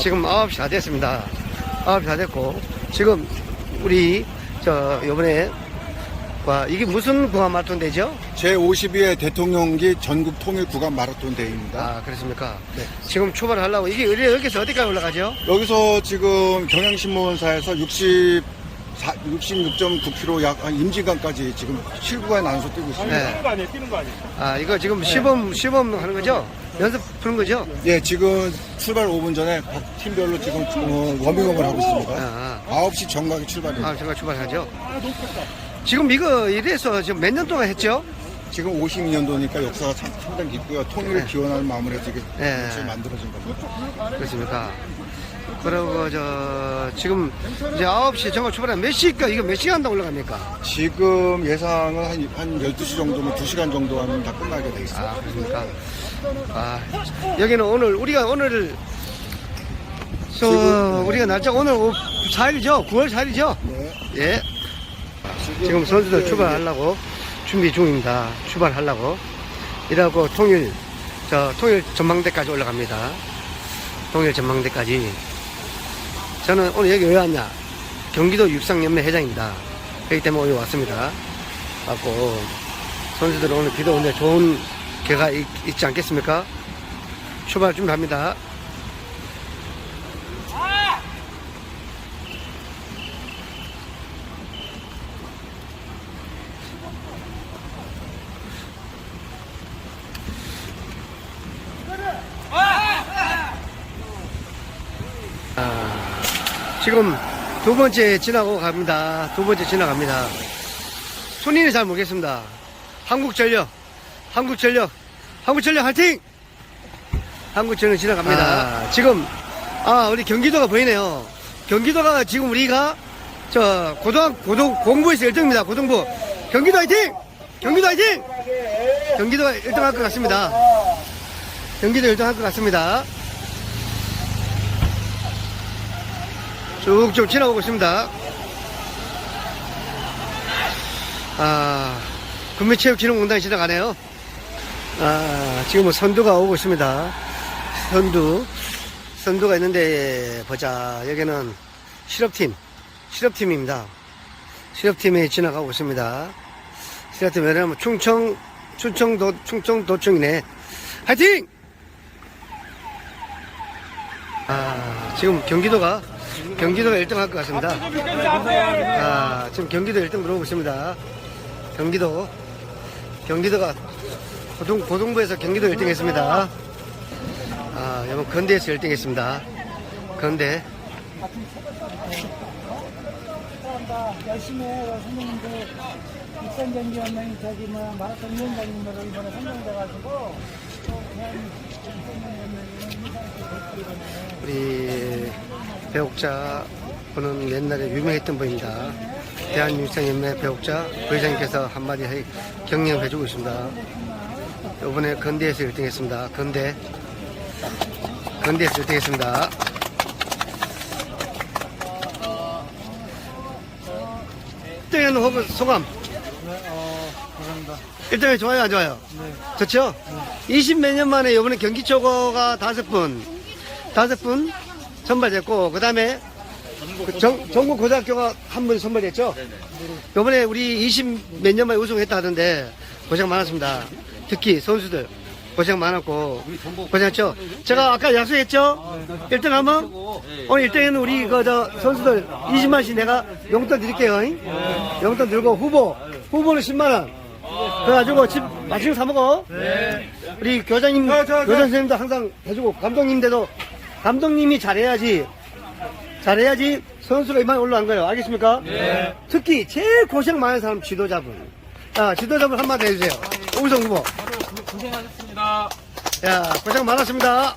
지금 9시 다 됐습니다. 9시 다 됐고, 지금 우리, 저, 요번에, 와, 이게 무슨 구간 마라톤 대죠? 제52회 대통령기 전국 통일 구간 마라톤 대회입니다. 아, 그렇습니까? 네. 지금 출발을 하려고, 이게 어디- 여기서 어디까지 올라가죠? 여기서 지금 경향신문사에서 60, 66.9km 약한 임진강까지 지금 7구간 나눠서 뛰고 있습니다. 네. 뛰는 거 아니에요? 뛰는 거 아니에요? 아, 이거 지금 시범, 시범 하는 거죠? 연습 푸는 거죠? 예, 지금 출발 5분 전에 각 팀별로 지금 어, 워밍업을 하고 있습니다. 아, 9시 정각에 출발입니다. 아, 제가 출발하죠. 지금 이거 이래서 지금 몇 년 동안 했죠? 지금 52년도니까 역사가 참 상당히 깊고요. 통일을 네. 기원하는 마음으로 이게 네. 만들어진 겁니다. 그렇습니까? 그리고 저 지금 이제 9시 정말 출발하면 몇 시까 이거 몇 시간 더 올라갑니까? 지금 예상은 한, 한 12시 정도면 2시간 정도 하면 다 끝나게 돼 있어요. 아 그렇습니까? 아 여기는 오늘 우리가 오늘 저. 우리가 날짜 오늘 4일이죠? 9월 4일이죠? 네. 예. 지금 선수들 출발하려고 준비 중입니다. 출발하려고 이라고 통일 저 통일 전망대까지 올라갑니다. 통일 전망대까지 저는 오늘 여기 왜 왔냐? 경기도 육상연맹 회장입니다. 그렇기 때문에 오늘 왔습니다. 왔고 선수들은 오늘 비도 오는데 좋은 개가 있, 있지 않겠습니까? 출발 준비합니다. 지금 두 번째 지나고 갑니다. 두 번째 지나갑니다. 손인이 잘 모르겠습니다. 한국전력, 한국전력, 한국전력 화이팅! 한국전력 지나갑니다. 지금, 아, 우리 경기도가 보이네요. 경기도가 지금 우리가 저 고등, 고등, 공부에서 1등입니다. 고등부. 경기도 화이팅! 경기도 화이팅! 경기도가 1등 할 것 같습니다. 경기도 1등 할 것 같습니다. 쭉쭉 지나오고 있습니다. 아, 국민체육진흥공단이 지나가네요. 아, 지금 뭐 선두가 오고 있습니다. 선두. 선두가 있는데, 보자. 여기는 실업팀. 실업팀입니다. 실업팀이 지나가고 있습니다. 실업팀, 왜냐면 충청, 충청도, 충청도청이네. 화이팅! 아, 지금 경기도가 경기도가 1등 할 것 같습니다. 아, 지금 경기도 1등 들어오고 있습니다. 경기도, 경기도가 고등, 고등부에서 경기도 1등 했습니다. 아, 여러분, 건대에서 1등 했습니다. 건대. 다 열심히 해요. 선생님들 육상 경기 연맹이 저기 뭐 마라톤 위원장님으로 이번에 선정돼가지고 우리 배옥자 분은 옛날에 유명했던 분입니다. 대한육상연맹 배옥자 부회장님께서 한마디 해- 격려해 주고 있습니다. 이번에 건대에서 1등 했습니다. 건대. 건대에서 1등 했습니다. 일등에는 혹은 소감? 어, 감사합니다. 1등이 좋아요, 안 좋아요? 좋죠? 20 몇 년 만에 이번에 경기 초고가 다섯 분, 다섯 분 선발됐고, 그 다음에 전국 고등학교가 한 분 선발됐죠? 이번에 우리 20 몇 년 만에 우승했다 하던데, 고생 많았습니다. 특히 선수들. 고생 많았고, 고생했죠? 제가 아까 약속했죠? 1등 하면, 오늘 1등에는 우리, 그, 저, 선수들 20만씩 내가 용돈 드릴게요. 잉? 용돈 들고 후보, 후보는 10만원. 그래가지고 집 맛있는 거 사먹어. 우리 교장님, 교장 선생님도 항상 해주고, 감독님들도, 감독님이 잘해야지, 잘해야지 선수가 이만 올라간 거예요. 알겠습니까? 특히 제일 고생 많은 사람 지도자분. 자, 지도자분 한마디 해주세요. 오우성 후보. 고생하셨습니다. 야, 고생 많았습니다.